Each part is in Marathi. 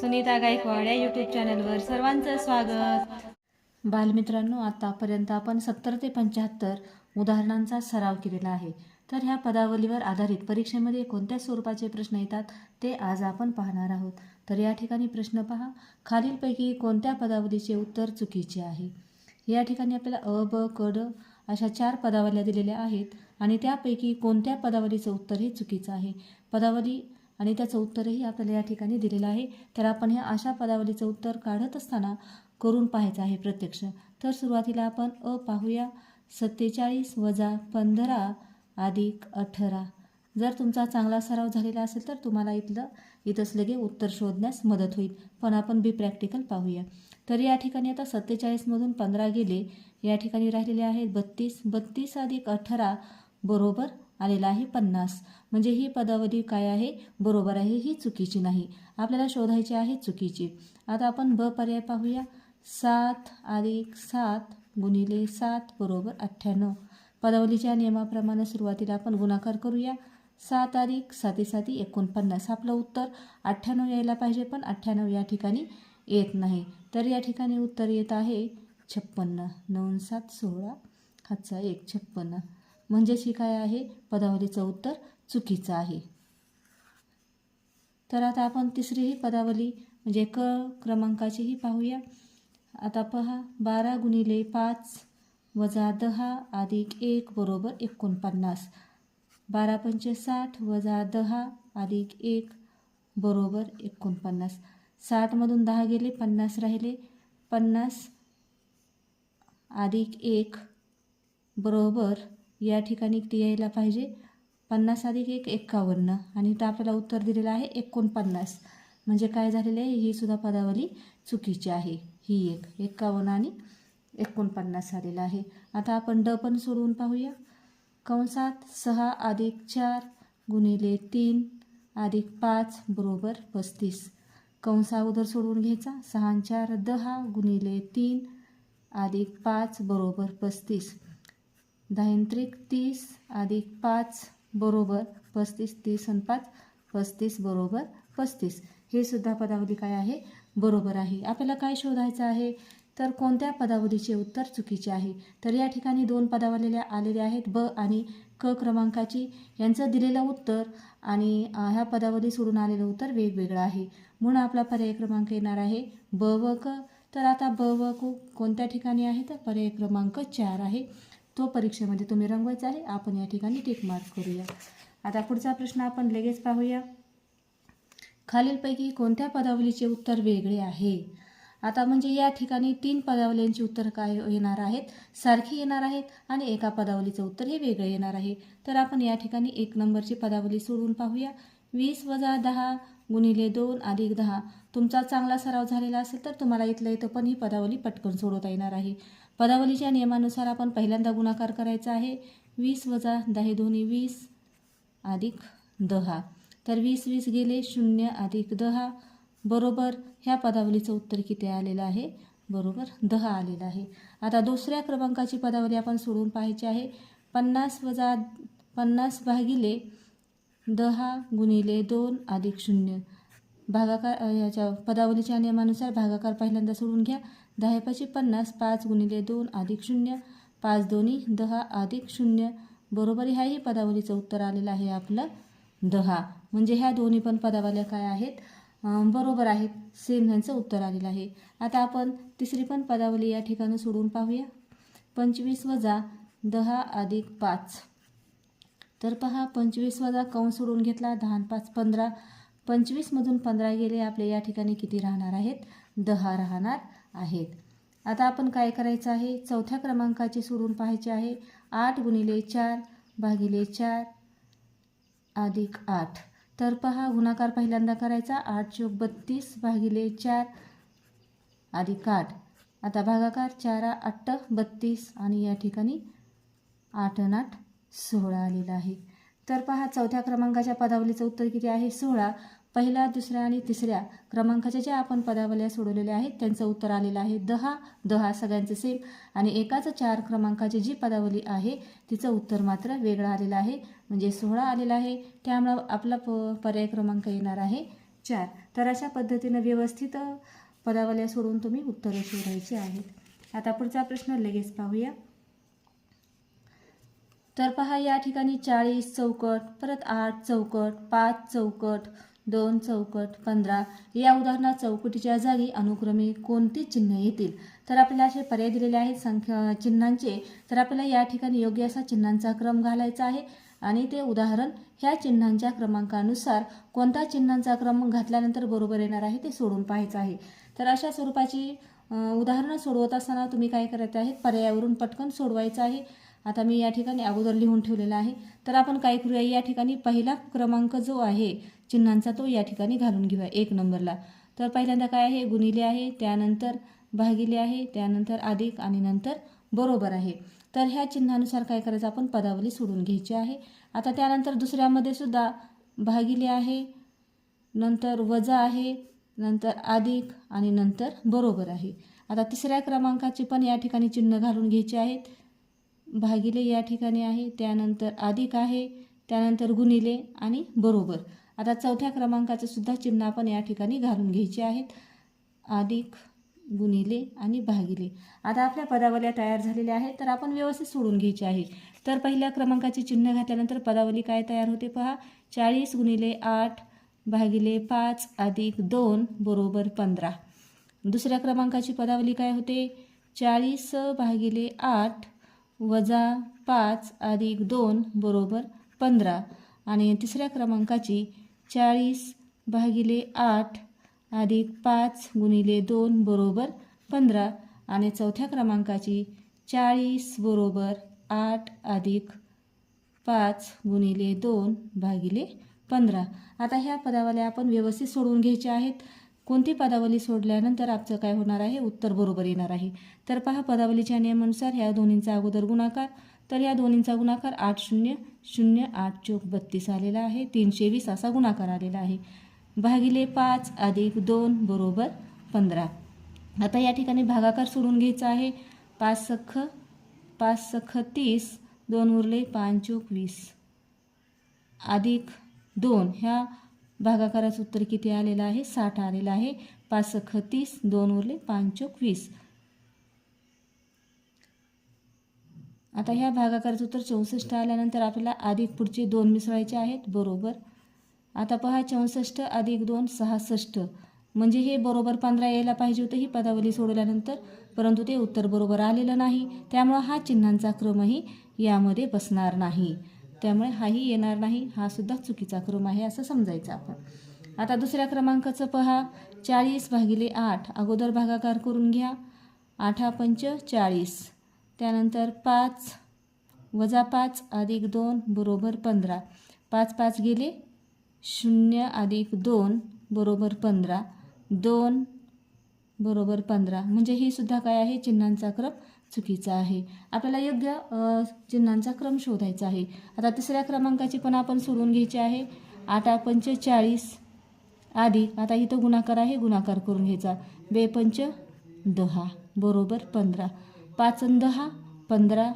सुनीता गायकवाड या यूट्यूब चॅनलवर सर्वांचं स्वागत. बालमित्रांनो आतापर्यंत आपण सत्तर ते पंच्याहत्तर उदाहरणांचा सराव केलेला आहे. तर ह्या पदावलीवर आधारित परीक्षेमध्ये कोणत्या स्वरूपाचे प्रश्न येतात ते आज आपण पाहणार आहोत. तर या ठिकाणी प्रश्न पहा खालीलपैकी कोणत्या पदावलीचे उत्तर चुकीचे आहे? या ठिकाणी आपल्याला अ ब क ड अशा चार पदावल्या दिलेल्या आहेत आणि त्यापैकी कोणत्या पदावलीचं उत्तर हे चुकीचं आहे? पदावली आणि त्याचं उत्तरही आपल्याला या ठिकाणी दिलेलं आहे. तर आपण ह्या अशा पदावलीचं उत्तर काढत असताना करून पाहायचं आहे प्रत्यक्ष. तर सुरुवातीला आपण अ पाहूया. सत्तेचाळीस वजा पंधरा अधिक अठरा. जर तुमचा चांगला सराव झालेला असेल तर तुम्हाला इथलं इथंच लगे उत्तर शोधण्यास मदत होईल. पण आपण बी प्रॅक्टिकल पाहूया. तर या ठिकाणी आता सत्तेचाळीसमधून पंधरा गेले. या ठिकाणी राहिलेले आहेत बत्तीस. बत्तीस अधिक अठरा बरोबर आलेला आहे पन्नास. म्हणजे ही पदावली काय आहे? बरोबर आहे ही चुकीची नाही. आपल्याला शोधायची आहे चुकीची. आता आपण ब पर्याय पाहूया. सात अधिक सात गुणिले सात बरोबर अठ्ठ्याण्णव. पदावलीच्या नियमाप्रमाणे सुरुवातीला आपण गुणाकार करूया. सात अधिक साती साती एकोणपन्नास. आपलं उत्तर अठ्ठ्याण्णव यायला पाहिजे पण अठ्ठ्याण्णव या ठिकाणी येत नाही. तर या ठिकाणी उत्तर येत आहे छप्पन्न. नऊ सात सोळा. हातचा एक छप्पन्न. म्हणजेच ही काय आहे? पदावलीचं उत्तर चुकीचं आहे. तर आता आपण तिसरीही पदावली म्हणजे क क्रमांकाचीही पाहूया. आता पहा बारा गुणिले पाच वजा दहा अधिक एक बरोबर एकोणपन्नास. बारा पंचे साठ वजा दहा अधिक एक बरोबर एकोणपन्नास. साठमधून दहा गेले पन्नास राहिले. पन्नास अधिक एक बरोबर या ठिकाणी किती यायला पाहिजे. पन्नास अधिक एक एक्कावन्न. आणि इथं आपल्याला उत्तर दिलेलं आहे एकोणपन्नास. म्हणजे काय झालेलं आहे? ही सुद्धा पदावली चुकीची आहे. ही एक. एक्कावन्न आणि एकोणपन्नास आलेलं आहे. आता आपण ड पण सोडवून पाहूया. कंसात सहा अधिक चार गुणिले तीन अधिक पाच बरोबर पस्तीस. कंस अगोदर सोडवून घ्यायचा. सहा चार दहा गुणिले तीन अधिक पाच बरोबर पस्तीस. दहांत्रिक तीस अधिक पाच बरोबर पस्तीस तीस आणि पाच पस्तीस बरोबर पस्तीस. हे सुद्धा पदावली काय आहे? बरोबर आहे. आपल्याला काय शोधायचं आहे? तर कोणत्या पदावलीचे उत्तर चुकीचे आहे? तर या ठिकाणी दोन पदावलेल्या आलेल्या आहेत ब आणि क क्रमांकाची. यांचं दिलेलं उत्तर आणि ह्या पदावली सोडून आलेलं उत्तर वेगवेगळं आहे. म्हणून आपला पर्याय क्रमांक येणार आहे ब व क. तर आता ब व क कोणत्या ठिकाणी आहे? तर पर्याय क्रमांक चार आहे. तो परीक्षेमध्ये तुम्ही रंगवायचा आहे. आपण या ठिकाणी टिक मार्क करूया. आता पुढचा प्रश्न आपण लगेच पाहूया. खालीलपैकी कोणत्या पदावलीचे उत्तर वेगळे आहे? आता म्हणजे या ठिकाणी तीन पदावलींची उत्तर काय येणार आहेत? सारखी येणार आहेत आणि एका पदावलीचं उत्तर हे वेगळं येणार आहे. तर आपण या ठिकाणी एक नंबरची पदावली सोडून पाहूया. वीस वजा दहा गुणिले दोन अधिक दहा. तुमचा चांगला सराव झालेला असेल तर तुम्हाला इथलं इथं पण ही पदावली पटकन सोडवता येणार आहे. पदावलीच्या नियमानुसार आपण पहिल्यांदा गुणाकार करायचा आहे. वीस वजा दहा दोन्ही वीस अधिक दहा. तर वीस वीस गेले शून्य अधिक दहा. बरोबर ह्या पदावलीचं उत्तर किती आलेलं आहे? बरोबर दहा आलेलं आहे. आता दुसऱ्या क्रमांकाची पदावली आपण सोडून पाहायची आहे. पन्नास वजा पन्नास भागिले दहा गुणिले दोन अधिक शून्य. भागाकार याच्या पदावलीच्या नियमानुसार भागाकार पहिल्यांदा सोडून घ्या. दहा पाचशे पन्नास पाच गुणिले दोन अधिक शून्य पाच दोन्ही दहा अधिक शून्य. बरोबर ह्याही पदावलीचं उत्तर आलेलं आहे आपलं दहा. म्हणजे ह्या दोन्ही पण पदावल्या काय आहेत? बरोबर आहेत. सेम ह्यांचं उत्तर आलेलं आहे. आता आपण तिसरी पण पदावली या ठिकाणी सोडून पाहूया. पंचवीस वजा दहा अधिक पाच. तर पहा पंचवीस वजा कंस सोडून घेतला? दहा पाच पंधरा. पंचवीसमधून पंधरा गेले. आपले या ठिकाणी किती राहणार आहेत? दहा राहणार. आहेत. आता आपण काय करायचं आहे? चौथ्या क्रमांकाचे सोडून पाहायचे आहे. आठ गुणिले चार भागिले चार अधिक आठ. तर पहा गुणाकार पहिल्यांदा करायचा. आठ चोक बत्तीस भागिले चार अधिक आठ. आता भागाकार चारा आठ बत्तीस आणि या ठिकाणी आठ अन आठ सोळा आलेला आहे. तर पहा चौथ्या क्रमांकाच्या पदावलीचं उत्तर किती आहे? सोळा. पहिल्या दुसऱ्या आणि तिसऱ्या क्रमांकाच्या ज्या आपण पदावल्या सोडवलेल्या आहेत त्यांचं उत्तर आलेलं आहे दहा दहा सगळ्यांचं सेम आणि एकाच चार क्रमांकाची जी पदावली आहे तिचं उत्तर मात्र वेगळं आलेलं आहे. म्हणजे सोळा आलेला आहे. त्यामुळं आपला प पर्याय क्रमांक येणार आहे चार. तर अशा पद्धतीनं व्यवस्थित पदावल्या सोडून तुम्ही उत्तरं शोधायची आहेत. आता पुढचा प्रश्न लगेच पाहूया. तर पहा या ठिकाणी चाळीस चौकट परत आठ चौकट पाच चौकट दोन चौकट पंधरा या उदाहरणात चौकटीच्या जागी अनुक्रमे कोणते चिन्ह येतील? तर आपल्याला असे पर्याय दिलेले आहेत. संख्या चिन्हांचे. तर आपल्याला या ठिकाणी योग्य असा चिन्हांचा क्रम घालायचा आहे. आणि ते उदाहरण ह्या चिन्हांच्या क्रमांकानुसार कोणत्या चिन्हांचा क्रम घातल्यानंतर बरोबर येणार आहे ते सोडून पाहायचं आहे. तर अशा स्वरूपाची उदाहरणं सोडवत असताना तुम्ही काय करायचं आहे पर्यायावरून पटकन सोडवायचं आहे. आता मी या ठिकाणी अगोदर लिहून ठेवलेला आहे. तर आपण काय करूया? या ठिकाणी पहिला क्रमांक जो आहे चिन्हांचा तो या ठिकाणी घालून घेऊया एक नंबरला. तर पहिल्यांदा काय आहे? गुणिले आहे त्यानंतर भागिले आहे त्यानंतर अधिक आणि नंतर बरोबर आहे. तर ह्या चिन्हानुसार काय करायचं? आपण पदावली सोडून घ्यायची आहे. आता त्यानंतर दुसऱ्यामध्ये सुद्धा भागिले आहे नंतर वजा आहे नंतर अधिक आणि नंतर बरोबर आहे. आता तिसऱ्या क्रमांकाची पण या ठिकाणी चिन्ह घालून घ्यायचे आहेत. भागिले या ठिकाणी आहे त्यानंतर अधिक आहे त्यानंतर गुणिले आणि बरोबर. आता चौथ्या क्रमांकाचं सुद्धा चिन्ह आपण या ठिकाणी घालून घ्यायचे आहेत. अधिक गुणिले आणि भागिले. आता आपल्या पदावल्या तयार झालेल्या आहेत तर आपण व्यवस्थित सोडून घ्यायचे आहे तर पहिल्या क्रमांकाचे चिन्ह घातल्यानंतर पदावली काय तयार होते पहा? चाळीस गुणिले आठ भागिले पाच अधिक दोन बरोबर पंधरा. दुसऱ्या क्रमांकाची पदावली काय होते? चाळीस भागिले आठ वजा पाच अधिक दोन बरोबर पंधरा. आणि तिसऱ्या क्रमांकाची चाळीस भागिले आठ अधिक पाच गुणिले दोन बरोबर पंधरा. आणि चौथ्या क्रमांकाची चाळीस बरोबर आठ अधिक पाच गुणिले दोन भागिले पंधरा. आता ह्या पदावल्या आपण व्यवस्थित सोडवून घ्यायच्या आहेत. कोणती पदावली सोडल्यानंतर आपचं काय होणार आहे? उत्तर बरोबर येणार आहे. तर पहा पदावलीच्या नियमानुसार ह्या दोन्हींचा अगोदर गुणाकार. तर या दोन्हींचा गुणाकार आठ शून्य शून्य आठ चोक बत्तीस आलेला आहे. तीनशे वीस असा गुणाकार आलेला आहे. भागिले पाच अधिक दोन बरोबर पंधरा. आता या ठिकाणी भागाकार सोडून घ्यायचा आहे. पाच सख्ख पाच सख्ख तीस दोन उरले पाच चोक वीस. अधिक दोन. ह्या भागाकाराचं उत्तर किती आलेलं आहे? साठ आलेलं आहे. पाच सख्ख तीस दोन उरले पाच चोक वीस. आता ह्या भागाकाराचं उत्तर चौसष्ट आल्यानंतर आपल्याला अधिक पुढचे दोन मिसळायचे आहेत. बरोबर. आता पहा चौसष्ट अधिक दोन सहासष्ट. म्हणजे हे बरोबर पंधरा यायला पाहिजे होतं ही पदावली सोडवल्यानंतर परंतु ते उत्तर बरोबर आलेलं नाही. त्यामुळं हा चिन्हांचा क्रमही यामध्ये बसणार नाही. त्यामुळे हाही येणार नाही हा सुद्धा चुकीचा क्रम आहे असं समजायचं आपण. आता दुसऱ्या क्रमांकाचं पहा. चाळीस भागिले आठ. अगोदर भागाकार करून घ्या. आठा पंच चाळीस. त्यानंतर पाच वजा पाच अधिक दोन बरोबर पंधरा. पाच पाच गेले. शून्य अधिक दोन बरोबर पंधरा. दोन बरोबर पंधरा. म्हणजे ही सुद्धा काय आहे? चिन्हांचा क्रम चुकीचा आहे. आपल्याला योग्य चिन्हांचा क्रम शोधायचा आहे. आता तिसऱ्या क्रमांकाची पण आपण सोडून घ्यायची आहे. आठ पंचेचाळीस चाळीस आता इथं गुणाकार आहे गुणाकार करून घ्यायचा. बेपंच दहा बरोबर पंधरा. पाच दहा पंधरा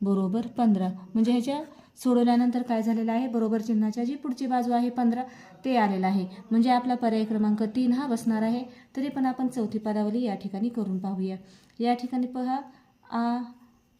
बरोबर पंधरा. म्हणजे ह्याच्या सोडवल्यानंतर काय झालेलं आहे? बरोबर चिन्हाच्या जी पुढची बाजू आहे पंधरा ते आलेलं आहे. म्हणजे आपला पर्याय क्रमांक तीन हा बसणार आहे. तरी पण आपण चौथी पदावली या ठिकाणी करून पाहूया. या ठिकाणी पहा आ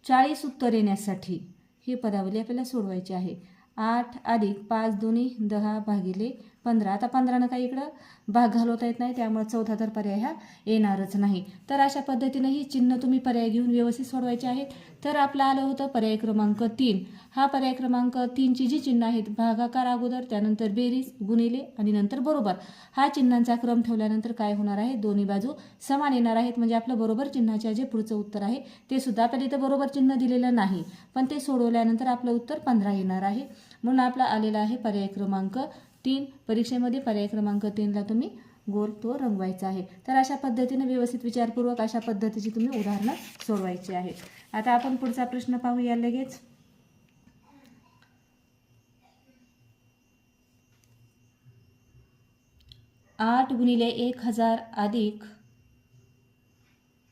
चाळीस उत्तर येण्यासाठी ही पदावली आपल्याला सोडवायची आहे. आठ अधिक पाच दोन्ही दहा भागिले पंधरा. आता पंधरानं काही इकडं भाग घालवता येत नाही त्यामुळे चौथा तर पर्याय हा येणारच नाही. तर अशा पद्धतीनं ही चिन्ह तुम्ही पर्याय घेऊन व्यवस्थित सोडवायचे आहेत. तर आपलं आलं होतं पर्याय क्रमांक तीन. हा पर्याय क्रमांक तीनची जी चिन्ह आहेत भागाकार अगोदर त्यानंतर बेरीज गुणिले आणि नंतर बरोबर. हा चिन्हांचा क्रम ठेवल्यानंतर काय होणार आहे? दोन्ही बाजू समान येणार आहेत. म्हणजे आपलं बरोबर चिन्हाच्या जे पुढचं उत्तर आहे ते सुद्धा आपल्याला इथं बरोबर चिन्ह दिलेलं नाही. पण ते सोडवल्यानंतर आपलं उत्तर पंधरा येणार आहे. म्हणून आपला आलेला आहे पर्याय क्रमांक तीन परीक्षेमध्ये पर्याय क्रमांक तीनला तुम्ही गोल तो रंगवायचा आहे. तर अशा पद्धतीने व्यवस्थित विचारपूर्वक अशा पद्धतीची तुम्ही उदाहरणं सोडवायची आहेत. आता आपण पुढचा प्रश्न पाहूया लगेच. आठ गुणिले एक हजार अधिक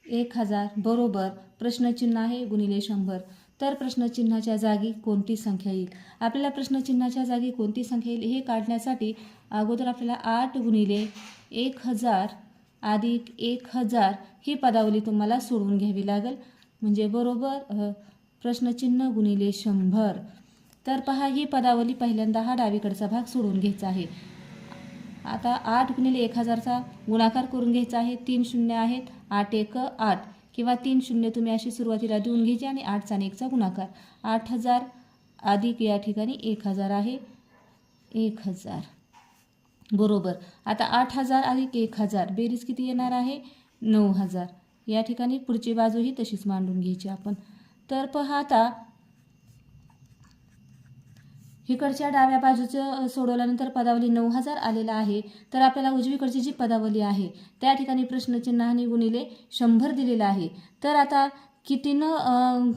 एक हजार बरोबर प्रश्नचिन्ह आहे गुणिले शंभर. तर प्रश्नचिन्हाच्या जागी कोणती संख्या येईल? आपल्याला प्रश्नचिन्हाच्या जागी कोणती संख्या येईल हे काढण्यासाठी अगोदर आपल्याला आठ गुणिले एक हजार अधिक एक हजार ही पदावली तुम्हाला सोडवून घ्यावी लागेल. म्हणजे बरोबर प्रश्नचिन्ह गुणिले शंभर. तर पहा ही पदावली पहिल्यांदा हा डावीकडचा भाग सोडून घ्यायचा आहे. आता आठ गुणिले एक हजारचा गुणाकार करून घ्यायचा आहे. तीन शून्य आहेत. आठ एक आठ. किंवा तीन शून्य तुम्ही अशी सुरुवातीला देऊन घ्यायची आणि आठचा आणि एकचा गुणाकार. आठ हजार अधिक या ठिकाणी एक हजार आहे. एक हजार. बरोबर. आता आठ हजार अधिक एक हजार. बेरीज किती येणार आहे? नऊ हजार. या ठिकाणी पुढची बाजूही तशीच मांडून घ्यायची आपण. तर पहा आता इकडच्या डाव्या बाजूचं सोडवल्यानंतर पदावली नऊ हजार आलेला आहे. तर आपल्याला उजवीकडची जी पदावली आहे त्या ठिकाणी प्रश्नचिन्हाने गुणिले शंभर दिलेलं आहे. तर आता कितीनं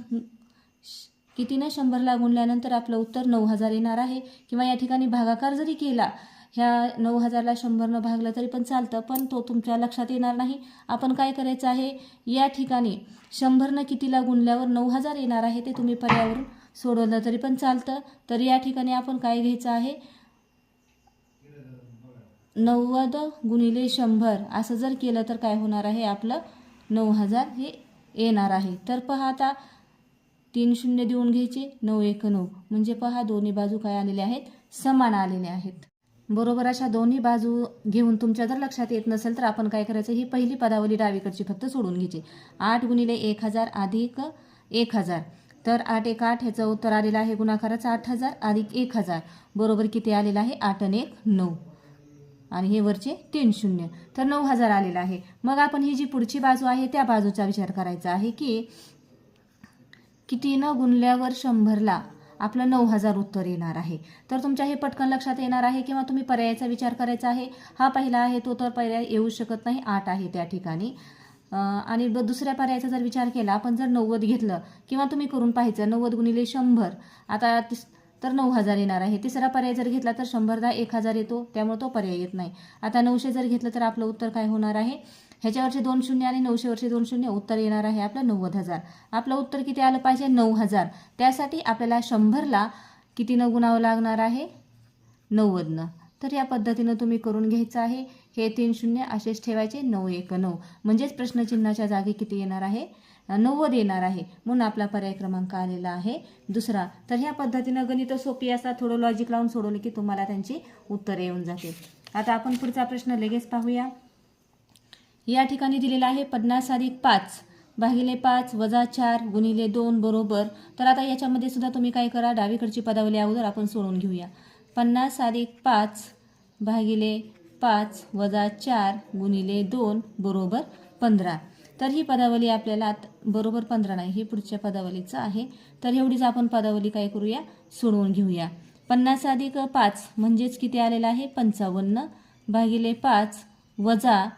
श- कितीनं शंभरला गुणल्यानंतर आपलं उत्तर नऊ हजार येणार आहे. किंवा या ठिकाणी भागाकार जरी केला ह्या नऊ हजारला शंभरनं भागलं तरी पण चालतं पण तो तुमच्या लक्षात येणार नाही. आपण काय करायचं आहे? या ठिकाणी शंभरनं कितीला गुणल्यावर नऊ हजार येणार आहे ते तुम्ही पर्यावरून सोडवलं तरी पण चालतं. तर या ठिकाणी आपण काय घ्यायचं आहे? नव्वद गुणिले शंभर असं जर केलं तर काय होणार आहे? आपलं नऊ हजार हे येणार आहे. तर पहा आता तीन शून्य देऊन घ्यायचे नऊ एक नऊ. म्हणजे पहा दोन्ही बाजू काय आलेल्या आहेत? समान आलेल्या आहेत. बरोबर अशा दोन्ही बाजू घेऊन तुमच्या जर लक्षात येत नसेल तर आपण काय करायचं? ही पहिली पदावली डावीकडची फक्त सोडून घ्यायची. आठ गुणिले एक हजार अधिक एक हजार. तर आठ एक आठ ह्याचं उत्तर आलेलं आहे. गुणाकाराचं आठ हजार अधिक एक हजार. बरोबर किती आलेलं आहे? आठ आणि एक नऊ. आणि हे वरचे तीन शून्य. तर नऊ हजार आलेलं आहे. मग आपण ही जी पुढची बाजू आहे त्या बाजूचा विचार करायचा आहे की कितीनं गुणल्यावर शंभरला आपलं नऊ हजार उत्तर येणार आहे. तर तुमच्या हे पटकन लक्षात येणार आहे किंवा तुम्ही पर्यायाचा विचार करायचा आहे? हा पहिला आहे तो तर पर्याय येऊ शकत नाही. आठ आहे त्या ठिकाणी. आणि ब- दुसऱ्या पर्यायाचा जर विचार केला आपण जर नव्वद घेतलं किंवा तुम्ही करून पाहायचं नव्वद गुणिले शंभर आता तिस तर नऊ हजार येणार आहे. तिसरा पर्याय जर घेतला तर शंभर दहा एक हजार येतो त्यामुळे तो पर्याय येत नाही. आता नऊशे जर घेतलं तर आपलं उत्तर काय होणार आहे? ह्याच्यावरचे दोन शून्य आणि नऊशेवरचे दोन शून्य उत्तर येणार आहे आपलं नव्वद हजार. आपलं उत्तर किती आलं पाहिजे? नऊ हजार. त्यासाठी आपल्याला शंभरला कितीनं गुणावं लागणार आहे? नव्वदनं. तर या पद्धतीनं तुम्ही करून घ्यायचं आहे. हे तीन शून्य असेच ठेवायचे नऊ एक नऊ. म्हणजेच प्रश्नचिन्हाच्या जागी किती येणार आहे? नव्वद येणार आहे. म्हणून आपला पर्याय क्रमांक आलेला आहे. दुसरा तर ह्या पद्धतीनं गणित सोपी असतात थोडं लॉजिक लावून सोडवलं की तुम्हाला त्यांची उत्तरे येऊन जातील आता आपण पुढचा प्रश्न लगेच पाहूया. या ठिकाणी दिलेला आहे पन्नास अधिक पाच भागिले पाच वजा चार गुणिले दोन बरोबर. तर आता याच्यामध्ये सुद्धा तुम्ही काय करा डावीकडची पदावली अगोदर आपण सोडून घेऊया. पन्नास अधिक पाच भागिले पाच वजा चार गुणिले दोन बरोबर पंधरा. तर ही पदावली आपल्याला आत- बरोबर पंधरा नाही ही पुढच्या पदावलीचं आहे. तर एवढीच आपण पदावली काय करूया? सोडवून घेऊया. पन्नास अधिक पाच म्हणजेच किती आलेलं आहे? पंचावन्न भागिले पाच वजा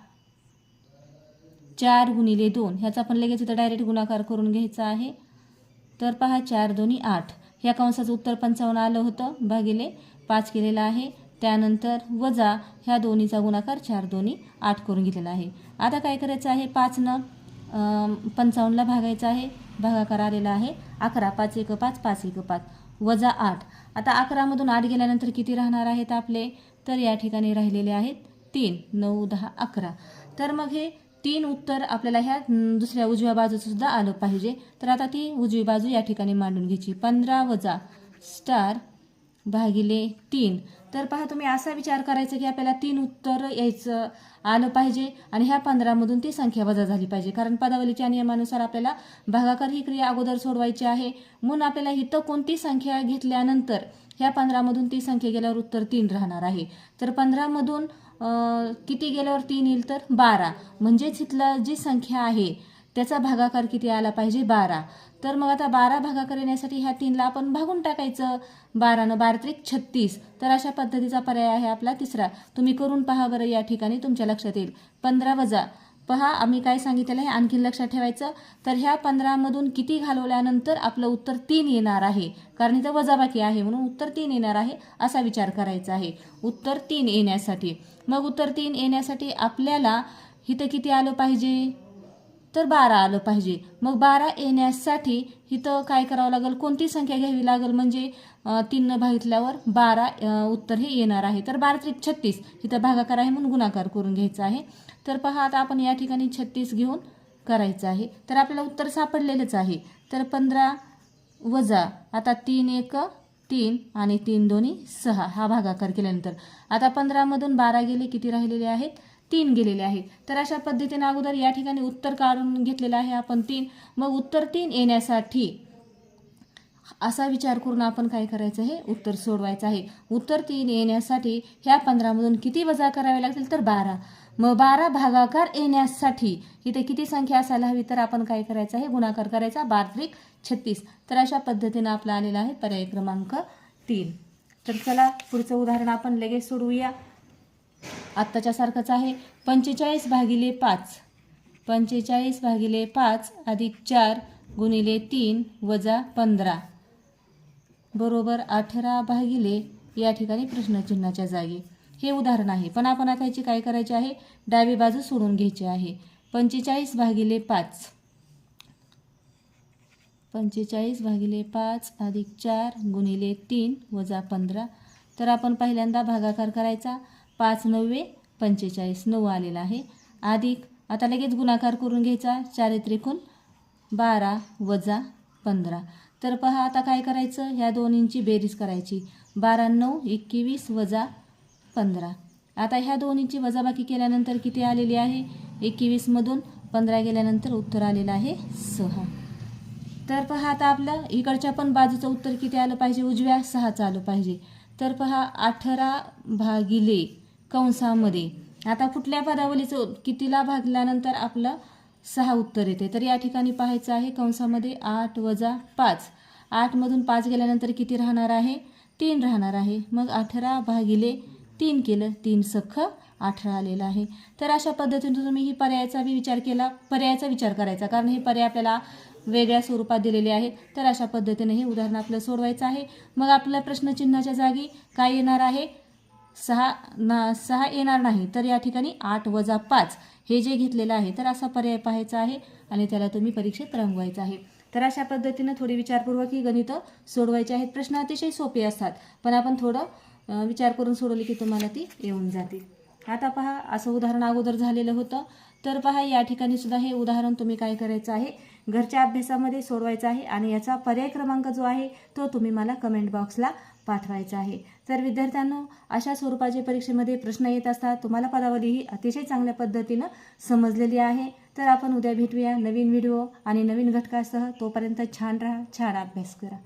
चार गुणिले दोन. ह्याचा आपण लगेच इथं डायरेक्ट गुणाकार करून घ्यायचा आहे. तर पहा चार दोन्ही आठ. ह्या कंसाचं उत्तर पंचावन्न आलं होतं भागिले पाच केलेलं आहे. त्यानंतर वजा ह्या दोन्हीचा गुणाकार चार दोन्ही आठ करून घेतलेला आहे. आता काय करायचं आहे? पाचनं पंचावन्नला भागायचं आहे. भागाकार आलेला आहे. अकरा पाच एक पाच पाच एक पाच. वजा आठ. आता अकरामधून आठ गेल्यानंतर किती राहणार आहेत आपले? तर या ठिकाणी राहिलेले आहेत तीन नऊ दहा अकरा. तर मग हे तीन उत्तर आपल्याला ह्या दुसऱ्या उजव्या बाजूसुद्धा आलं पाहिजे. तर आता ती उजवी बाजू या ठिकाणी मांडून घ्यायची. पंधरा वजा स्टार भागिले तीन. तर पहा तुम्ही असा विचार करायचा की आपल्याला तीन उत्तर यायचं आलं पाहिजे आणि ह्या पंधरामधून ती संख्या वजा झाली पाहिजे. कारण पदावलीच्या नियमानुसार आपल्याला भागाकार ही क्रिया अगोदर सोडवायची आहे. म्हणून आपल्याला इथं कोणती संख्या घेतल्यानंतर ह्या पंधरामधून ती संख्या गेल्यावर उत्तर तीन राहणार आहे. तर पंधरामधून किती गेल्यावर तीन येईल तर बारा. म्हणजेच इथलं जी संख्या आहे त्याचा भागाकार किती आला पाहिजे? बारा. तर मग आता बारा भागाकार येण्यासाठी ह्या तीनला आपण भागून टाकायचं. बारानं बारा त्रिक छत्तीस. तर अशा पद्धतीचा पर्याय आहे आपला तिसरा. तुम्ही करून पहा बरं या ठिकाणी तुमच्या लक्षात येईल. पंधरा वजा. पहा आम्ही काय सांगितलेलं आहे? आणखीन लक्षात ठेवायचं. तर ह्या पंधरामधून किती घालवल्यानंतर आपलं उत्तर तीन येणार आहे. कारण इथं वजाबाकी आहे म्हणून उत्तर तीन येणार आहे असा विचार करायचा आहे. उत्तर तीन येण्यासाठी. मग उत्तर तीन येण्यासाठी आपल्याला इथं किती आलं पाहिजे? तर बारा आलं पाहिजे. मग बारा येण्यासाठी इथं काय करावं लागेल? कोणती संख्या घ्यावी लागेल? म्हणजे तीननं भागितल्यावर बारा उत्तर हे येणार आहे. तर बारा त्रिक छत्तीस इथं भागाकार आहे म्हणून गुणाकार करून घ्यायचा आहे. तर पहा आता आपण या ठिकाणी छत्तीस घेऊन करायचं आहे. तर आपल्याला उत्तर सापडलेलंच आहे. तर पंधरा वजा आता तीन एक तीन आणि तीन दोन्ही सहा हा भागाकार केल्यानंतर. आता पंधरामधून बारा गेले किती राहिलेले आहेत? तीन गेलेले आहेत. तर अशा पद्धतीने अगोदर या ठिकाणी उत्तर काढून घेतलेलं आहे आपण तीन. मग उत्तर तीन येण्यासाठी असा विचार करून आपण काय करायचं आहे? उत्तर सोडवायचं आहे. उत्तर तीन येण्यासाठी ह्या पंधरामधून किती वजा करावे लागतील? तर बारा. मग बारा भागाकार येण्यासाठी इथे किती संख्या असायला हवी? तर आपण काय करायचं आहे? गुणाकार करायचा. बात्रिक छत्तीस. तर अशा पद्धतीनं आपला आलेला आहे पर्याय क्रमांक तीन. तर चला पुढचं उदाहरण आपण लगेच सोडवूया. आत्ताच्यासारखंच आहे. पंचेचाळीस भागिले पाच. पंचेचाळीस भागिले पाच अधिक चार गुणिले तीन वजा पंधरा. बरोबर अठरा भागिले या ठिकाणी प्रश्नचिन्हाच्या जागी. हे उदाहरण आहे. पण आपण आता याची काय करायची आहे? डावी बाजू सोडून घ्यायची आहे. पंचेचाळीस भागिले पाच. पंचेचाळीस भागिले पाच अधिक चार गुणिले तीन वजा पंधरा. तर आपण पहिल्यांदा भागाकार करायचा. पाच नव्वे पंचेचाळीस नऊ आलेला आहे. अधिक आता लगेच गुणाकार करून घ्यायचा. चारित्रिकून बारा वजा पंधरा. तर पहा आता काय करायचं? ह्या दोन्हींची बेरीज करायची. बारा नऊ एकवीस वजा पंधरा. आता ह्या दोन्हींची वजाबाकी केल्यानंतर किती आलेली आहे? एकवीसमधून पंधरा गेल्यानंतर उत्तर आलेलं आहे सहा. तर पहा आता आपलं इकडच्या पण बाजूचं उत्तर किती आलं पाहिजे? उजव्या सहाचं आलं पाहिजे. तर पहा अठरा भागिले कंसामध्ये. आता कुठल्या पदावलीचं कितीला भागल्यानंतर आपलं सहा उत्तर येते? तर या ठिकाणी पाहायचं आहे कंसामध्ये आठ वजा पाच. आठमधून पाच गेल्यानंतर किती राहणार आहे? तीन राहणार आहे. मग अठरा भागिले तीन केलं तीन सख्ख अठरा आलेलं आहे. तर अशा पद्धतीने तुम्ही ही पर्यायाचा बी विचार केला पर्यायाचा विचार करायचा. कारण हे पर्याय आपल्याला वेगळ्या स्वरूपात दिलेले आहेत. तर अशा पद्धतीने हे उदाहरण आपलं सोडवायचं आहे. मग आपल्या प्रश्नचिन्हाच्या जागी काय येणार आहे? सहा ना सहा येणार नाही तर या ठिकाणी आठ वजा पाच हे जे घेतलेलं आहे तर असा पर्याय पाहायचा आहे आणि त्याला तुम्ही परीक्षेत रंगवायचं आहे. तर अशा पद्धतीनं थोडी विचारपूर्वक ही गणितं सोडवायची आहेत. प्रश्न अतिशय सोपे असतात पण आपण थोडं विचार करून सोडवली की तुम्हाला ती येऊन जातील आता पहा असं उदाहरण अगोदर झालेलं होतं. तर पहा या ठिकाणी सुद्धा हे उदाहरण तुम्ही काय करायचं आहे? घरच्या अभ्यासामध्ये सोडवायचं आहे आणि याचा पर्याय क्रमांक जो आहे तो तुम्ही मला कमेंट बॉक्सला पाठवायचा आहे. तर विद्यार्थ्यांनो अशा स्वरूपाचे परीक्षेमध्ये प्रश्न येत असतात. तुम्हाला पदावली ही अतिशय चांगल्या पद्धतीनं समजलेली आहे. तर आपण उद्या भेटूया नवीन व्हिडिओ आणि नवीन घटकासह. तोपर्यंत छान राहा छान अभ्यास करा.